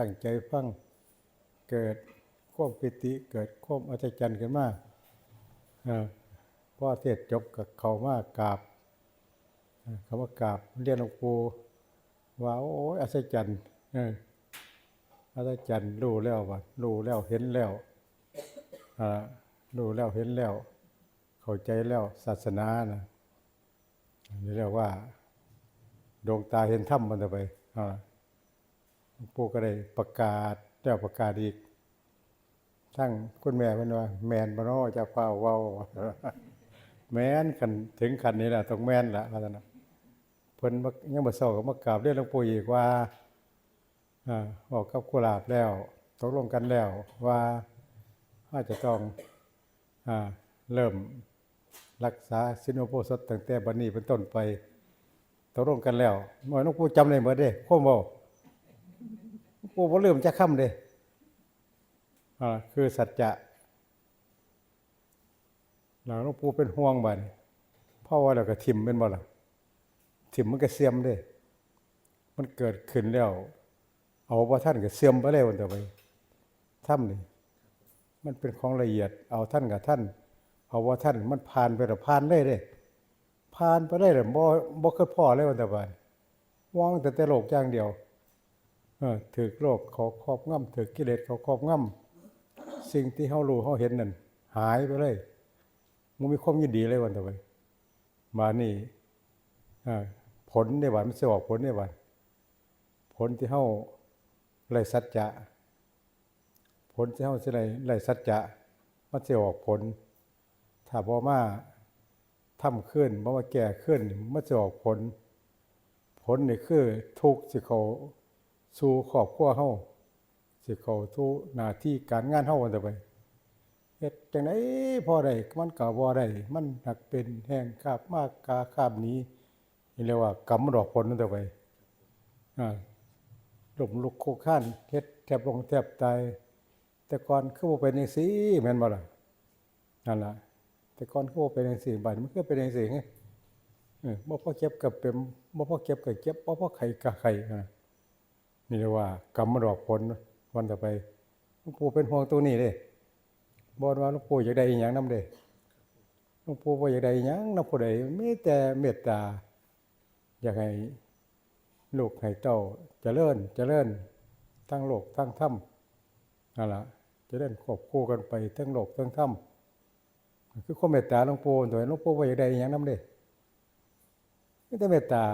ตั้งใจฟังเกิดความปิติเกิดความอัศจรรย์ขึ้นมาเอ่อพอเทศจบกับเขามากราบเอ่อเขามากราบเรียนหลวงปู่ว่าโอ้ยอัศจรรย์อัศจรรย์รู้แล้วว่ารู้แล้วเห็นแล้วรู้แล้วเห็นแล้ว เข้าใจแล้วศาสนานะนี่เรียกว่าดวงตาเห็นธรรมมันจะไปอ่า ปู่ก็ได้ประกาศแล้วประกาศอีก ทั้งคุณแม่เพิ่นว่า แมนบ่นาะจะเฝ้าเว้าแม่นคันถึงคันนี้แหละต้องแมนละว่าซั่นน่ะเพิ่นมายังบ่เซาก็มากราบเรียนหลวงปู่อีกว่าอ่าบอกกับกุหลาบแล้วตกลงกันแล้วว่าอาจจะต้องอเริ่มรักษาศีลอุโบสตั้งแต่บัดนี้เป็นต้นไปตกลงกันแล้วหมอหลวงปู่จำได้หมดเด้ข้อมเว้า หลวงปู่บ่ลืมจักคำเด้อ่าคือสัจจะแล้วหลวงปู่เป็นห่วงบัดพราะว่าแล้วก็ทิมเป็นบ่ล่ะทิมมันก็เสื่อมเด้มันเกิดขึ้นแล้ว เอาบ่ท่านก็เสื่อมไปแล้วต่อไปถ้ำนี่มันเป็นของละเอียด เอาท่านกับท่าน เอาว่าท่านมันผ่านไปแล้วผ่านได้เด้ผ่านไปได้เลยบ่บ่เคยพอเลยวันตะบานวางแต่แต่โลกอย่างเดียว ถือโลกเขาครอบงำถือกิเลสเขาครอบงำสิ่งที่เฮารู้เฮาเห็นนั่นหายไปเลยมันมีความยินดีเลยวันตะไปมานี่ผลในวันไมันสิออกผลในวันผลที่เฮาไรสัจจะ ผลที่เฮาสิไรไรสัจจะมันสิออกผล ถ้าบ่มาทำขึ้นบ่มาแก่ขึ้นมันจะออกผล ผลนี่คือทุกข์สิเขา สู่ครอบครัวเฮาสิเขาทุกหน้าที่การงานเฮาว่าแต่ไปเฮ็ดจังได๋พอได้มันก็บ่ได้มันหักเป็นแห้งคาบมากกาคาบนี้นี่เรียกว่ากรรมมันออกผลนั่นแต่ไปอ่าล้มลุกคลุกคลานเฮ็ดแทบลงแทบตายแต่ก่อนคือบ่เป็นจังซี่แม่นบ่ล่ะนั่นล่ะแต่ก่อนเขาบอกเป็นจังซี่บัดมันก็เป็นจังซี่ไงเออบ่พอเก็บกับเป็นบ่พอเก็บกับเก็บบ่พอไข่กับไข่นะ นี่เรียกว่ากรรมมันออกผลวันต่อไปหลวงปู่เป็นห่วงตัวนี้เด้บ่ว่าหลวงปู่อยากได้อีหยังน้ำเด้หลวงปู่บ่าอยากได้อีหยังน้ำผู้ใดมีแต่เมตตา อยากให้ลูกให้เต้าเจริญเจริญทั้งโลกทั้งธรรมนั่นล่ะเจริญควบคู่กันไปทั้งโลกทั้งธรรมคือความเมตตาหลวงปู่ตัวหลวงปู่ว่าอยากได้อหย่างนั้นเด้ไม่แต่เมตตา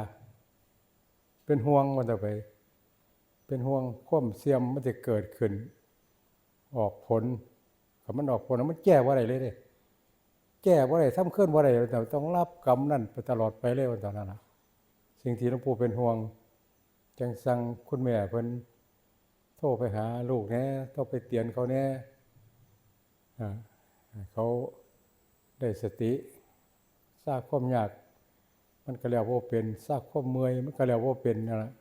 เป็นห่วงมันต่อไป เป็นห่วงความเสื่อมมันจะเกิดขึ้น ออกผลถ้ามันออกผลแล้วมันแก้ว่าอะไรเลยเด้แก้ว่าอะไรทำเคลื่อนว่าอะไรแต่ต้องรับกรรมนั่นไปตลอดไปเลยวันตอนนั้นนะสิ่งที่หลวงปู่เป็นห่วง จังสั่งคุณแม่เพิ่นโทรไปหาลูกแน่โทรไปเตือนเขาแน่อ่าเขาได้สติทราบความยาก มันก็แล้วว่าเป็นทราบความเมื่อยมันก็แล้วว่าเป็นนั่นแหละ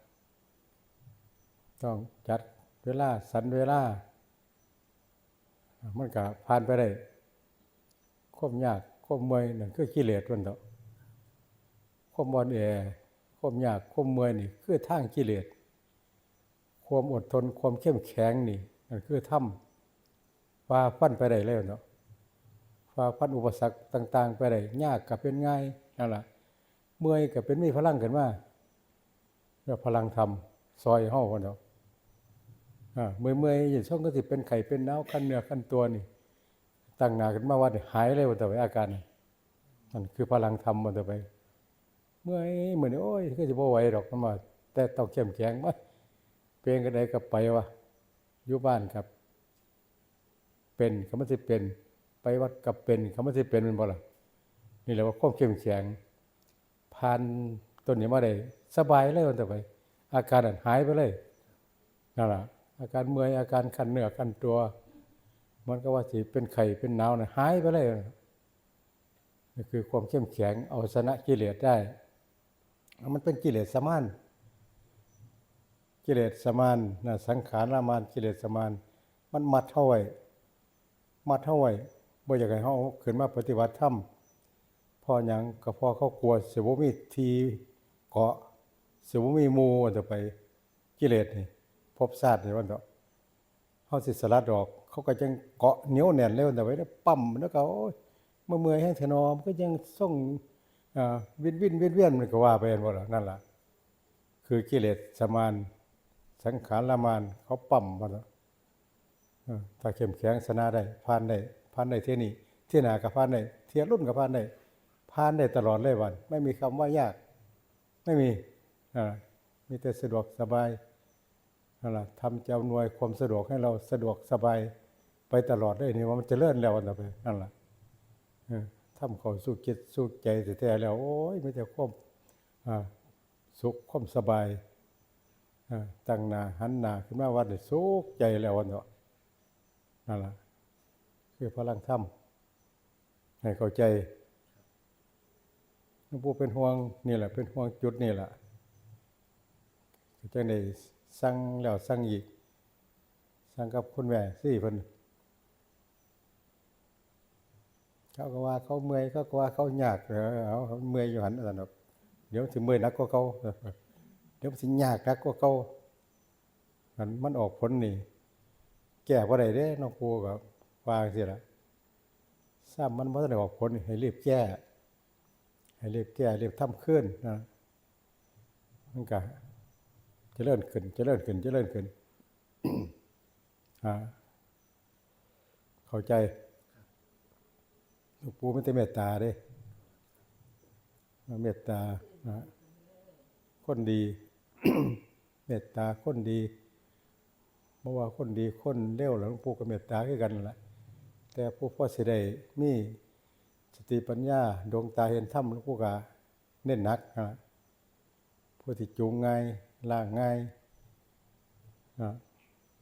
ต้องจัดเวลาสันเวลา มันก็ผ่านไปได้ความยากความเมื่อยนั่นคือกิเลสมันเถอะความอ่อนแอความยากความเมื่อยนี่คือทางกิเลสความอดทนความเข้มแข็งนี่นั่นคือถ้ำว่าฟันไปได้แล้วเนาะฝ่าฟันอุปสรรคต่าง ๆ ไปได้ยากกับเป็นง่ายนั่นแหละเมื่อยกับเป็นมีพลังขึ้นมาเรียกพลังธรรมซอยห้องคนเดียว เมื่อยเมื่อยอย่างช่องก็สิเป็นไข่เป็นน้าวขั้นเนื้อขั้นตัวนี่ตั้งหนาขึ้นมาว่านี่หายเลยวันต่อไปอาการนี่มันคือพลังธรรมวันต่อไป เมื่อยเหมือนโอ้ยก็จะบ่ไหวดอกมันมาแต่ต้องเข้มแข็งว่าเปลี่ยนกันใดกับไปวะอยู่บ้านครับ เป็นคำว่าสิเป็น ไปวัดกับเป็นคำว่าสิเป็นเป็นบ่ล่ะนี่แหละว่าความเข้มแข็งผ่านต้นนี้มาได้สบายเลยวันต่อไป อาการนั้นหายไปเลยนั่นแหละ อาการเมื่อยอาการคันเหนือคันตัวมันก็ว่าสิเป็นไข่เป็นหนาวนะหายไปเลยนี่คือความเข้มแข็งเอาชนะกิเลสได้ มันเป็นกิเลสสมาน กิเลสสมานนะสังขารมานกิเลสสมาน มันมัดเท่าไว้มัดเท่าไว้บ่อยากให้เฮาขึ้นมาปฏิบัติธรรมพอหยังก็พอเขากลัวเสบ่มีทีเกาะเสบ่มีมูจะไปกิเลสนี่ ภพชาตินี่วันเนาะเฮาสิสลัดออก เขาก็จังเกาะเหนียวแน่นเลยวันเนาะไว้แล้ปั๊มแล้วก็โอ้ยเมื่อเมื่อยแห้งเถอนอมันก็ยังส่งอ่าวิ่นวิ่นเวียนเวียนมันก็ว่าไปนั่นบ่ล่ะนั่นล่ะคือกิเลสสมาน สังขารละมาน เขาปั๊มบ่ล่ะถ้าเข้มแข็งชนะได้ผ่านได้ผ่านได้เที่ยนี้เที่ยหน้าก็ผ่านได้เที่ยรุ่นก็ผ่านได้ผ่านได้ตลอดเลยวัน ไม่มีคำว่ายาก ไม่มีอ่ามีแต่สะดวกสบาย นั่นล่ะทำจะอำนวยความสะดวกให้เราสะดวกสบายไปตลอดได้นี่ว่ามันจะเลื่อนแล้วอันต่อไปนั่นล่ะทำเขาสู้จิตสู้ใจแท้แล้ว โอ้ยไม่แต่ความอ่าสุขความสบายตั้งหน้าหันหน้าขึ้นมาวัดนี่สุขใจแล้ววันเนาะนั่นล่ะคือพลังธรรมให้เข้าใจหลวงปู่เป็นห่วงนี่แหละเป็นห่วงจุดนี่แหละจังได้ สั่งแล้วสั่งอีก สั่งกับคุณแม่สี่เพิ่นเขาก็ว่าเขาเมื่อยเขาก็ว่าเขายากเออเอาเขาเมื่อยอยู่หันนั่นน่ะเดี๋ยวสิเมื่อยหนักกว่าเขาเดี๋ยวสิยากหนักกว่าเขามันมันออกผลนี่ แก้บ่าได้เด้น้องปู่ก็ว่างซี่ล่ะซ้ำมันบ่ทันได้ออกผลให้รีบแก้ให้รีบแก้รีบทำขึ้นนะมันก็ จะเริ่ขึ้นจะเริ่ขึ้นจะเริ่ขึ้นเข้าใจหลวงปู่ไม่ได้เมตตาเด้เมตตาคนดี เมตตาคนดีเพราะว่าคนดีคนเลวหลวงปู่ก็เมตตาคือกันนั่นแหละแต่ผู้พ่อสิได้มีสติปัญญาดวงตาเห็นธรรมหลวงปู่ก็เน้นหนักนะผู้ที่จูงไง ล่างง่ายนะ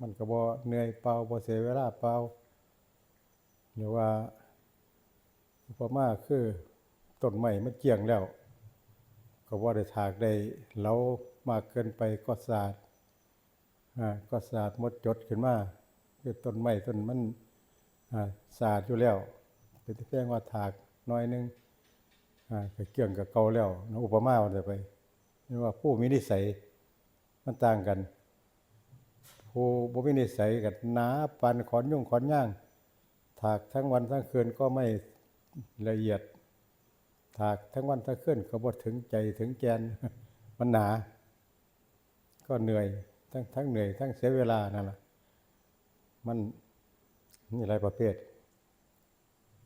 มันก็บ่เหนื่อยเปล่าบ่เสียเวลาเปล่าหรือว่าอุปมาคือต้นไม้มันเกี่ยงแล้ว ก็บ่ได้ถากได้เหลามากเกินไปก็สาดอ่าก็สาดหมดจดขึ้นมาคือต้นไม้ต้นมันอ่าสาดอยู่แล้วเป็นแต่เพียงว่าถากน้อยนึงอ่าก็เกี่ยงกับเก่าแล้วอุปมาว่าไปนี่ว่าผู้มีนิสัย มันต่างกัน ผู้บ่มีนิสัยกับหนาปานขอนยุ่งขอนย่าง ถากทั้งวันทั้งคืนก็ไม่ละเอียด ถากทั้งวันทั้งคืนก็บ่ถึงใจถึงแกนมันหนา ก็เหนื่อย ทั้งทั้งเหนื่อย ทั้งเสียเวลานั่นแหละมันมีหลายประเภท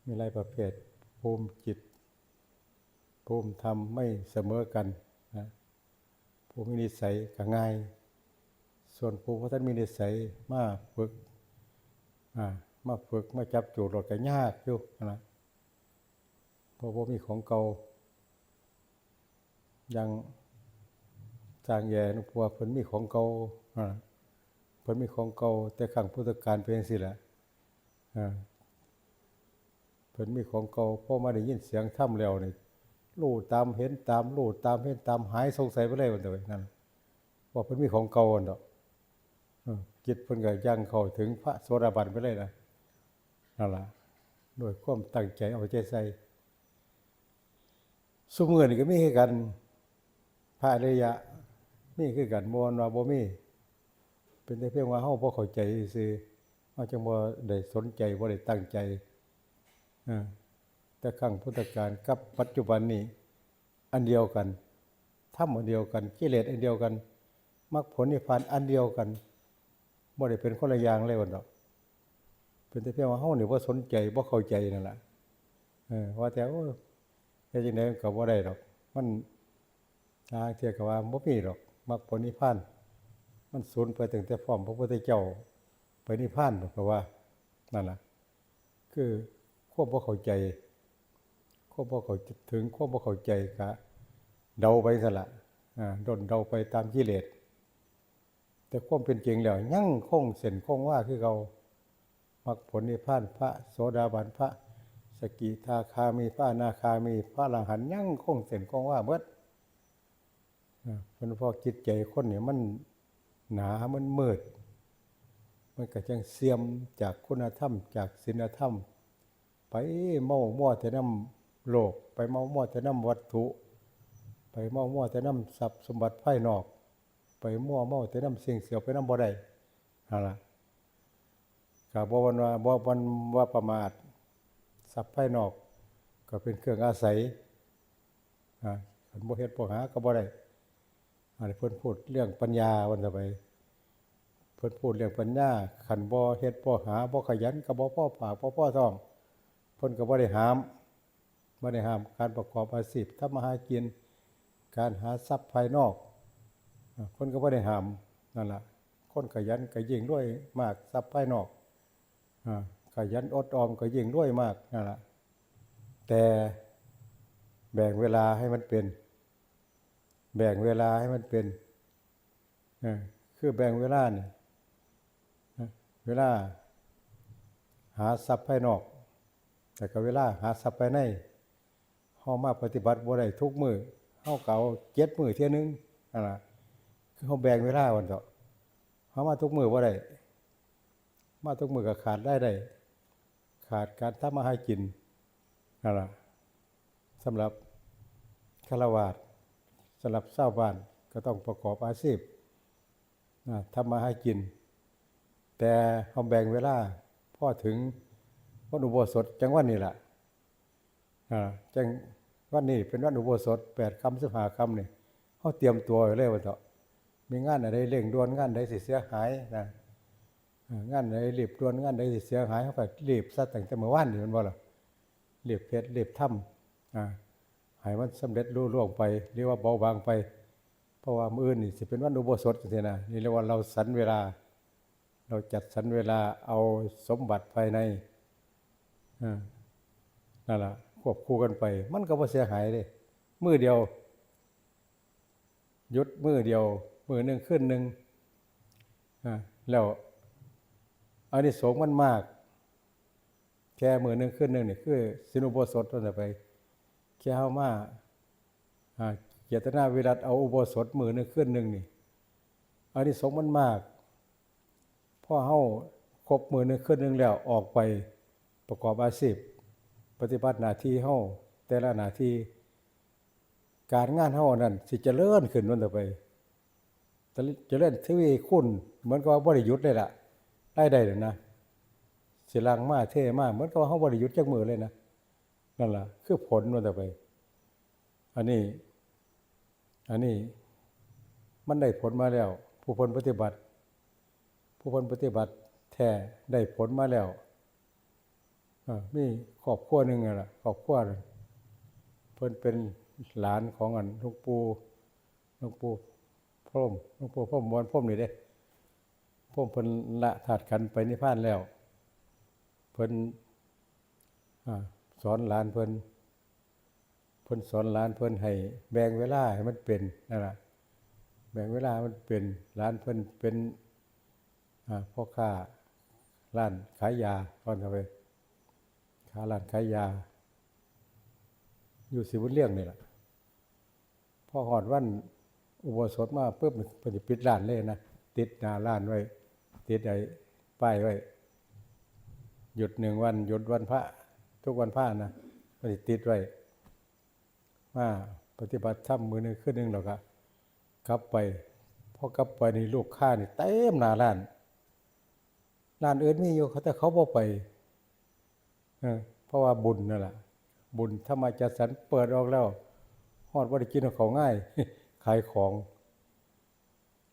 มีหลายประเภทภูมิจิตภูมิธรรมไม่เสมอกัน นะภูมินิสัยก็ง่าย ส่วนภูมิพระท่านมีนิสัยมาฝึกมาฝึกมาจับจูดรถก็ยากอยู่นะเพราะว่ามีของเก่ายังจางแย่นุพัวเพิ่นมีของเก่าเพิ่นมีของเก่าแต่ขังพุทธการเป็นจังซี่แหละเพิ่นมีของเก่าพ่อมาได้ยินเสียงถ้ำแล้วนี่ย รู้ตามเห็นตามรู้ตามเห็นตามหายสงสัยไปเลยวันเดียวนั่นว่าเพิ่นมีของเก่าอันดอกเออจิตเพิ่นก็ย่างเข้าถึงพระโสดาบันไปเลยนะนั่นล่ะโดยความตั้งใจเอาใจใส่สุมือนี่ก็มีคือกันพระอริยะมีคือกันบ่ว่าบ่มีเป็นแต่เพียงว่าเฮาบ่เข้าใจซื่อเฮาจังบ่ได้สนใจบ่ได้ตั้งใจอ่า แต่ครั้งพุทธกาลกับปัจจุบันนี้อันเดียวกันธรรมอันเดียวกันกิเลสอันเดียวกันมรรคผลนิพพานอันเดียวกันบ่ได้เป็นคนละอย่างเลยวันดอก เป็นแต่เพียงว่าเฮานี่บ่สนใจบ่เข้าใจนั่นแหละเออว่าแต่โอ้ยเฮ็ดจังได๋ก็บ่ได้ดอก มันทางเทียก็ว่าบ่มีดอกมรรคผลนิพพานมันสูญไปตั้งแต่พร้อมพระพุทธเจ้าไปนิพพานบ่ก็ว่านั่นล่ะ คือควบบ่เข้าใจ ควบบ่เข้าถึงควบบ่เข้าใจกะเดาไปซะละอ่าดนเดาไปตามกิเลสแต่ความเป็นจริงแล้วยั่งคงเส้นคงว่าคือเรามรรคผลนิพพานพระโสดาบันพระสกิทาคามีพระนาคามีพระอรหันยั่งคงเส้นคงว่าเบิดอ่าเพราะพอจิตใจคนเนี่ยมันหนามันมืด มันก็จังเสียมจากคุณธรรม จากศีลธรรม ไปเมามั่วแต่น้ำ โลก ไปเมามั่วแต่น้ำวัตถุ ไปเมามั่วแต่น้ำทรัพย์สมบัติภายนอก ไปมั่วเมาแต่น้ำเสียงเสียวไปน้ำบ่ได้นั่นล่ะก็บ่วันว่าบ่วันว่าประมาททรัพย์ภายนอก ก็เป็นเครื่องอาศัยอ่าคันบ่เฮ็ดบ่หาก็บ่ได้อันนี้เพิ่นพูดเรื่องปัญญาวันต่อไปเพิ่นพูดเรื่องปัญญาขันบ่เฮ็ดบ่หาบ่ขยันก็บ่พ่อปากบ่พอท้องเพิ่นก็บ่ได้หาม บ่ได้ห้ามการประกอบอาชีพทำมาหากิน การหาทรัพย์ภายนอกอ่าเพิ่นก็บ่ได้ห้ามนั่นล่ะคนขยันก็ยิ่งรวยมากทรัพย์ภายนอกขยันอดออมก็ยิ่งรวยมากนั่นล่ะแต่แบ่งเวลาให้มันเป็น แบ่งเวลาให้มันเป็นคือแบ่งเวลาเนี่ยเวลาหาทรัพย์ภายนอก แต่ก็เวลาหาทรัพย์ภายใน เฮามาปฏิบัติบ่ได้ทุกมือเฮาเก่าเจ็ดมือเที่ยนึงนั่นล่ะคือเฮาแบ่งเวลาวันเถาะเฮามาทุกมือบ่ได้มาทุกมือก็ขาดได้ได้ ขาดการทำมาใหากินนั่นล่ะสำหรับฆราวาสสำหรับชาบ้านก็ต้องประกอบอาชีพนะทำมาใหากิน แต่เขาแบ่งเวลาพ่อถึงวันอุโบสถจังวันนี้แหละอ่าจัง วันนี้เป็นวันอุโบสถแปดคำสิบห้าคำนี่เขาเตรียมตัวไว้เลยวันเถาะมีงานอะไรเร่งด่วนงานใดสิเสียหายนะงานใดรีบด่วนงานใดสิเสียหายเขาก็รีบซะตั้งแต่เมื่อวานนี่มันบ่ล่ะรีบเพชรรีบทำอ่าให้มันสำเร็จรุ่ล่วงไปเรียกว่าเบาบางไป เพราะว่ามื้อนี่สิเป็นวันอุโบสถจังซี่นะนี่เรียกว่าเราสันเวลา เราจัดสรรเวลาเอาสมบัติภายในอ่านั่นแหละ ควบคู่กันไป มันก็บ่เสียหายเลยมือเดียวยุดมือเดียว มือหนึ่งขึ้นหนึ่งแล้วอันนี้สงมันมาก แค่มือหนึ่งขึ้นหนึ่งนี่คือสินุโบสถต้นไป แค่เฮามาอ่าเจตนาวิรัตเอาอุโบสถมือหนึ่งขึ้นหนึ่งนี่อันนี้สงมันมากพอเฮาครบมือหนึ่งขึ้นหนึ่งแล้วออกไปประกอบอาชีพ ปฏิบัติหน้าที่เฮาแต่ละหน้าที่ การงานเฮานั่นสิเจริญขึ้นวันต่อไปแต่เจริญทวีคุณเหมือนกับว่าบ่ได้หยุเลยล่ะได้ได้เลยนะสิลังมาเท่มากเหมือนกับว่าเฮาบ่ได้หยุจักมือเลยนะนั่นล่ะคือผลวันต่อไป อันนี้ อันนี้มันได้ผลมาแล้ว ผู้คนปฏิบัติ ผู้คนปฏิบัติแท้ได้ผลมาแล้ว มีครอบครัวหนึ่งอะล่ะครอบครัวเพิ่นเป็นหลานของอันลวงปู่หลวงปู่พรหมลวงปู่พรหมมวลพรหมนี่เด้พรหมเพิ่นละถาดขันไปนิพพานแล้ว เพิ่นสอนหลานเพิ่นเพิ่นสอนหลานเพิ่นให้แบ่งเวลาให้มันเป็นนั่นแหละแบ่งเวลามันเป็นหลานเพิ่นเป็นพ่อค้าร้านขายยาก่อนเข้าไปาร้านขายยา อยู่สิบุญเลี้ยงนี่แหละพอหอดวันอุโบสถมาปุ๊บเพิ่นสิปิดร้านเลยนะติดหน้าร้านไว้ ติดไอ้ป้ายไว้ หยุดหนึ่งวัน หยุดวันพระ ทุกวันพระนะเพิ่นสิติดไว้มาปฏิบัติธรรมมือหนึ่งขึ้นหนึ่งแล้วก็กลับไปพอกลับไปนี่ลูกค้านี่เต็มหน้าร้านร้านอื่นมีอยู่เขาแต่เขาบ่ไป เพราะว่าบุญนั่นแหละบุญถ้ามาจัดสรรเปิดออกแล้วฮอดบ่ได้กินของง่าย ขายของ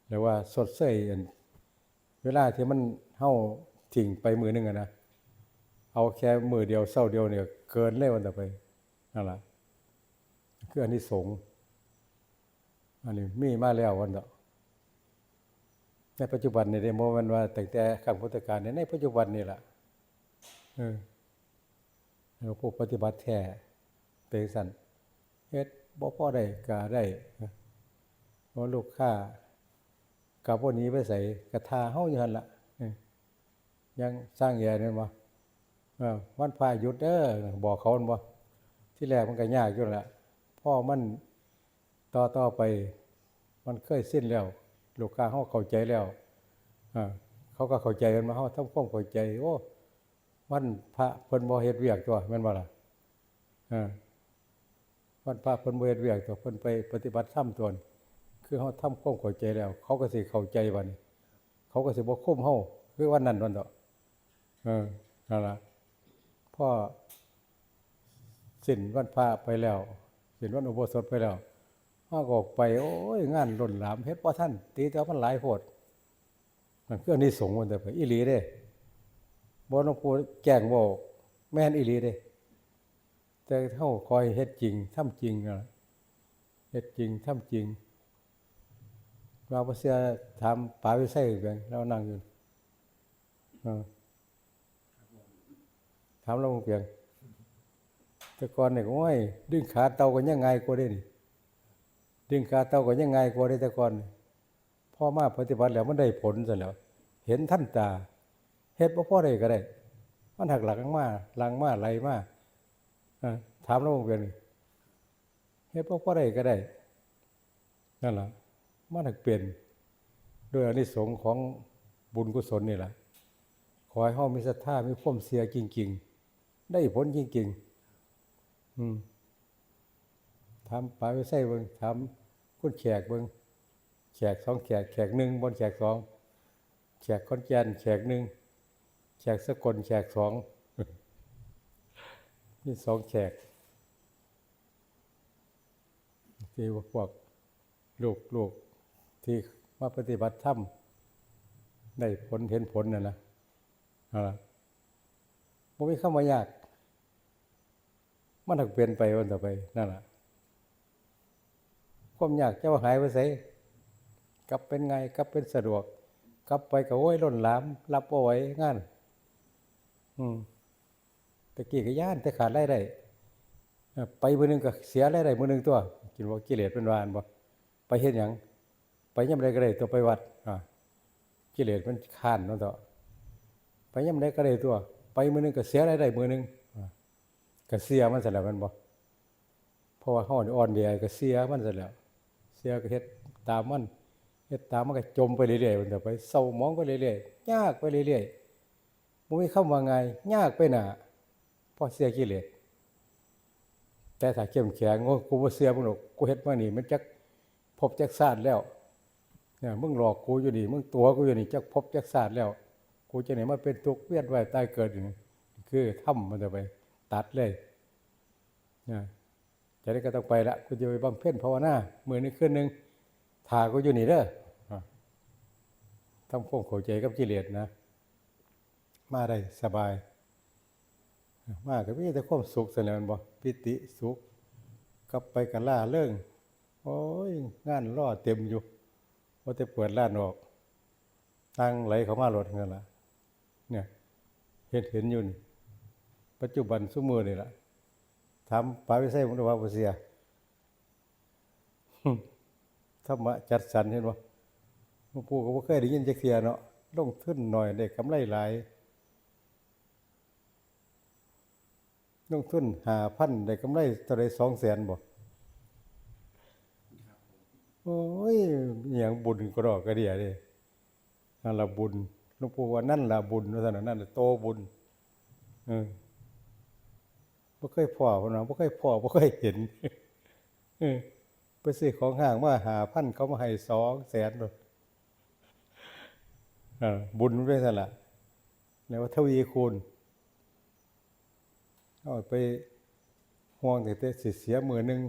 หรือว่าสดเสยเวลาที่มันเฮาทิ้งไปมือหนึงอะนะเอาแค่มือเดียวเศร้าเดียวเนี่ยเกินเลยวันต่อไปนั่นแหละคืออันนี้สงอันนี้มีมาแล้ววันต่อในปัจจุบันนี่ได้โมมันว่าตั้งแต่ข้งพุทธกาลเนี่ยในปัจจุบันนี่แหละเออ ผู้ปฏิบัติแท้เป็นสันเฮ็ดบ่พอได้กาได้เพราะลูกค้ากับพวกนี้ไปใส่กระทาเฮาอยู่หั่นล่ะยังสร้างแย่นั่นบ่เออวันพาหยุดเด้อบอกเขาบ่ที่แรกมันก็ยากอยู่ละพ่อมันต่อต่อไป มันเคยสิ้นแล้ว ลูกค้าเขาเข้าใจแล้วเขาก็เข้าใจกันมาเขาทำความเข้าใจ โอ้ วันพระเพิ่นบ่เฮ็ดเวียกตัวแม่นบ่ล่ะอ่าวันพระเพิ่นบ่เฮ็ดเวียกตัวเพิ่นไปปฏิบัติธรรมตัวนคือเขาทำความเข้าใจแล้ว เขาก็สิเข้าใจบัดนี้เขาก็สิบ่คุมเฮาคือวันนั้นวันเดอกเออนั่นล่ะพ่อสิ้นวันพระไปแล้วสิ้นวันอุโบสถไปแล้วเฮาก็ออกไป โอ้ยงานล้นหลามเฮ็ดบ่ทันตีแต่ว่ามันหลายโพดมันคืออันนี้สงส์มันแต่ไปอีหลีเด้ บ่หลวงปู่แจ้งบ่แม่นอีหลีเด้แต่เฮาคอยเฮ็ดจริงทำจริงนะเฮ็ดจริงทำจริง เราบ่เสียถามป๋าวิไสเพียงเรานั่งอยู่เออถามเราเพียงแต่ก่อนเนี่ยโอ้ยดึงขาเตาก็ยังไงกว่าได้นี่ดึงขาเตาก็ยังไงกว่าได้แต่ก่อนนี่อมาปฏิบัติแล้วมันได้ผลซะแล้ว เห็นท่านตา เฮ็ดบ่พอได้ก็ได้ มันหักหลังมาหลังมาไหลมาเออถามเราเพียงเฮ็ดบ่พอได้ก็ได้ นั่นแหละมันถึงเปลี่ยนด้วยอนิสงส์ของบุญกุศลนี่แหละขอให้เฮามีศรัทธามีความเสียจริง ๆ ได้ผลจริงๆอืมถามปลาไปใส่เบิ่งถามคนแขกเบิ่งแขกสองแขกแขกหนึ่งบนแขกสองแขกคอนแกนแขกหนึ่ง แขกสกลแขกสองนี่สองแขกที่ว่าพวกลูกลูกที่มาปฏิบัติธรรมได้ผลเห็นผลน่ะนะเอาล่ะบ่มีคำว่ายาก มันถึกเปลี่ยนไปวันต่อไปนั่นแหละความยากจะว่าหายไปไสกลับเป็นไงกลับเป็นสะดวก กลับไปก็โอ้ยล้นหลาม รับบ่ไหวงาน ตะกี้ก็ย่านแต่ขาดรายได้ไปมือหนึงก็เสียรายได้มือหนึงตัวกินว่ากิเลสเป็นวานบ่ไปเฮ็ดหยังไปยามใดก็ได้ตัวไปวัดกิเลสมันค้านเนาะเถอไปยามใดก็ได้ตัว ไปมือหนึงก็เสียรายได้มือหนึงอ่าก็เสียมันซะแล้วมันบ่เพราะว่าเฮานี่อ่อนแอก็เสียมันซะแล้ว เสียก็เฮ็ดตามมันเฮ็ดตามมันก็จมไปเรื่อยๆมันต่อไปเศร้ามองไปเรื่อยๆยากไปเรื่อยๆ บ่มีคำว่าไงยากไปหนาเพราะเสียกิเลสแต่ถ้าเข้มแข็งกูบ่เสียมึงหรอกกูเฮ็ดมานี่มันจักพบจักศาสตร์แล้วเนี่ยมึงหลอกกูอยู่นี่มึงตัวกูอยู่นี่จักพบจักศาสตร์แล้ว กูจะไหนมาเป็นทุกข์เวียนว่ายตายเกิดอยู่นี่คือถ้ำมันจะไป ตัดเลยนี่ยจะได้ก็ต้องไปละกูจะไปบำเพ็ญภาวนามือนี้ขึ้นหนึ่งถากูอยู่นี่เด้ออะทำความเข้าใจกับกิเลสนะ มาได้สบาย มาก็มีแต่ความสุขเสนอมันบ่ปิติสุขกลับไปกันล่าเรื่องโอ้ยงานรอเต็มอยู่ว่าจะเปิดร้านออกตังไหลเขามารถเงินละเนี่ยเห็นเห็นอยู่นี่ปัจจุบันสมือนี่ละถามปาวิไสมันว่าบ่เสียธรรมะจัดสรรเห็นบ่หลวงปู่ก็บ่เคยได้ยินจักเที่ยเนาะลงทุนหน่อยได้กำไรหลาย ลงทุน5,000ได้กำไรเท่าใด200,000บ่โอ้ยอหย่างบุญก็ดอกกระเดียเด้นั่นละบุญหลวงปู่ว่านั่นละบุญว่าซั่นน่ะนั่นละโตบุญเออบ่เคยพ้อพ่นว่าบ่เคยพ้อบ่เคยเห็นเออไปซื้อของห้างมา5,000เขามาให้200,000โดดบุญมันเป็นซั่นล่ะแล้วว่าทวีคูณ เอาไปห่วงแต่แต่เสียมือหนึง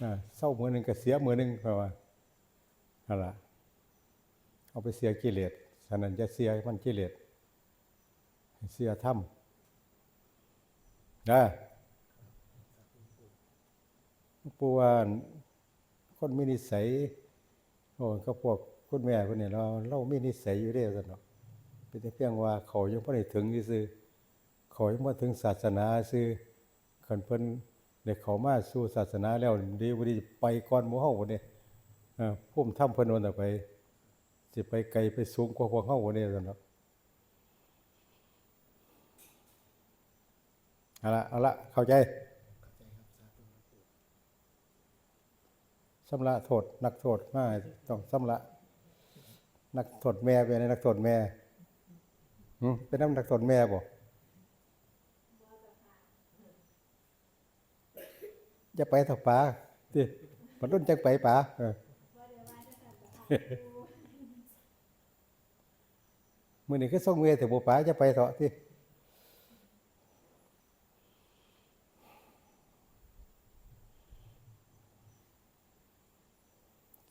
อ่าเศร้ามือหนึ่งก็เสียมือหนึ่งเพราะว่านั่นล่ะเอาไปเสียกิเลสฉะนั้นจะเสียมันกิเลสเสียธรรมนะปูว่าคนมีนิสัยโอ้ก็พวกคุณแม่คนนี้เราเรามีนิสัยอยู่เด้อกันเนาะเป็นแต่เพียงว่าเขายังบ่ได้ถึงซื่อ ขายังบ่ถึงศาสนาซื่อคันเพิ่นเด็กเขามาสู่ศาสนาแล้วดีบ่ดีไปก่อนหมู่เฮาบ่เนี่ยอ่มิธรรมเพิ่นว่าน่ะไปสิไปไกลไปสูงกว่าพวกเฮาบ่เนี่ยซั่นเนาะเอาละเอาละเข้าใจสำละโทษนักโทษมาต้องสำละนักโทษแม่เป็นนักโทษแม่เป็นน้ำนักโทษแม่บ่ อย่าไปถอะป๋าดิมันรุ่นจังไปป๋าเออมื้อนี้คือส่งเวแต่บ่ป๋าจะไปเถาะติ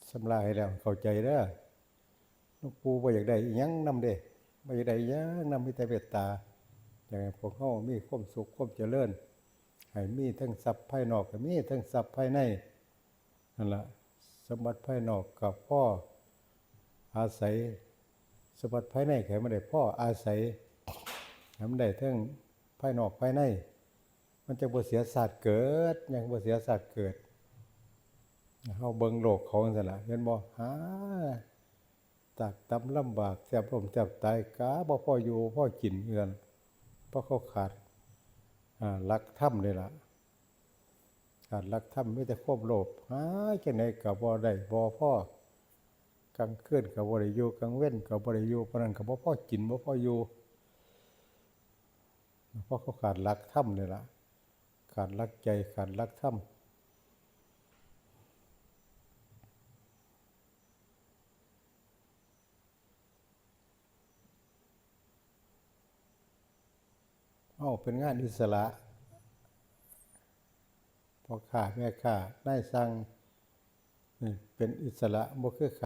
สำลาให้แล้วเข้าใจเด้อลวงปู่บ่อยากได้ยังนำเด้บ่อยากได้ยังนำมีแต่เมตตาอย่ากให้พวกเฮามีความสุขความเจริญ ให้มีทั้งทรัพย์ภายนอกก็มีทั้งทรัพย์ภายในนั่นล่ะสมบัติภายนอกกับพ่ออาศัยสมบัติภายในก็ให้มันได้พ่ออาศัยให้มันได้ทั้งภายนอกภายใน มันจะบ่เสียศาสตร์เกิดยังบ่เสียศาสตร์เกิดเฮาเบิ่งโลกขาจังซั่นล่ะเห็นบ่หาตากตำลำบากแทบลมแทบตายกาบ่พ่ออยู่พ่อกินคือกันเพราะเขาขาด ลักธรรมนี่ละการหลักธรรมมีแต่ควบโลภหาจังไดก็บ่ได้บ่พ่อกลางคืนกับ่ได้อยู่กลางเว้นกับ่ได้อยู่เพราะนั้นกับ่พอกินบ่พ่ออยู่เพราะเขาขาดหลักธรรมนี่ละขาดรักใจขาดรักธร เอาเป็นงานอิสระพอขาแม่ขาได้สั่งเป็นอิสระบ่คือ